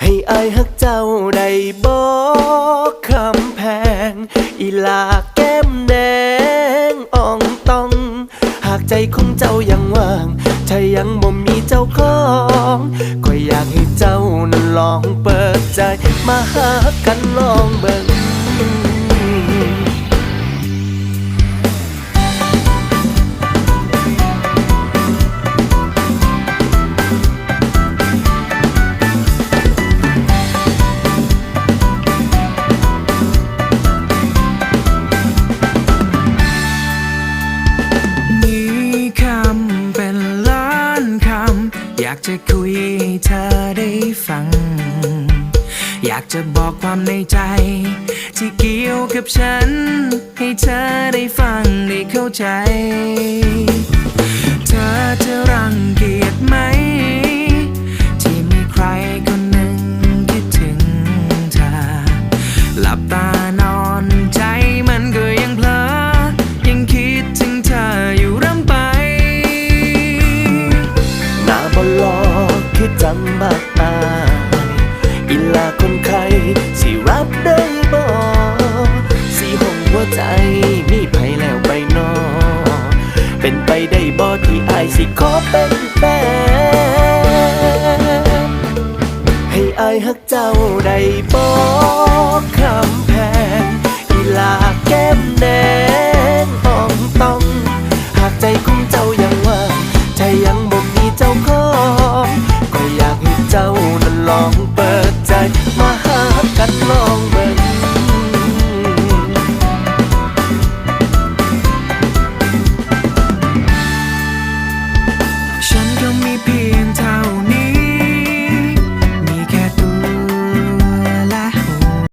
ให้อายฮักเจ้าได้บอกคำแพง อีลาแก้มแดงอ่องต้อง หากใจของเจ้ายังว่างถ้ายังบ่มีเจ้าของก็อยากให้เจ้านั้นลองเปิดใจ มาหากันลองเบิ่ง อยากจะคุยให้เธอได้ฟัง อยากจะบอกความในใจ ที่เกี่ยวกับฉัน ให้เธอได้ฟังได้เข้าใจ คนไข้สิรับได้บ่สิห้องหัวใจมีไปแล้วไปนอเป็นไปได้บ่ที่อายสิขอเป็นแฟนให้อายฮักเจ้าได้บ่คำแพงอีลาแก้มแดงอ้องต้องหากใจของเจ้ายังว่างใจยังบ่มีเจ้าของก็อยากให้เจ้านั้นลอง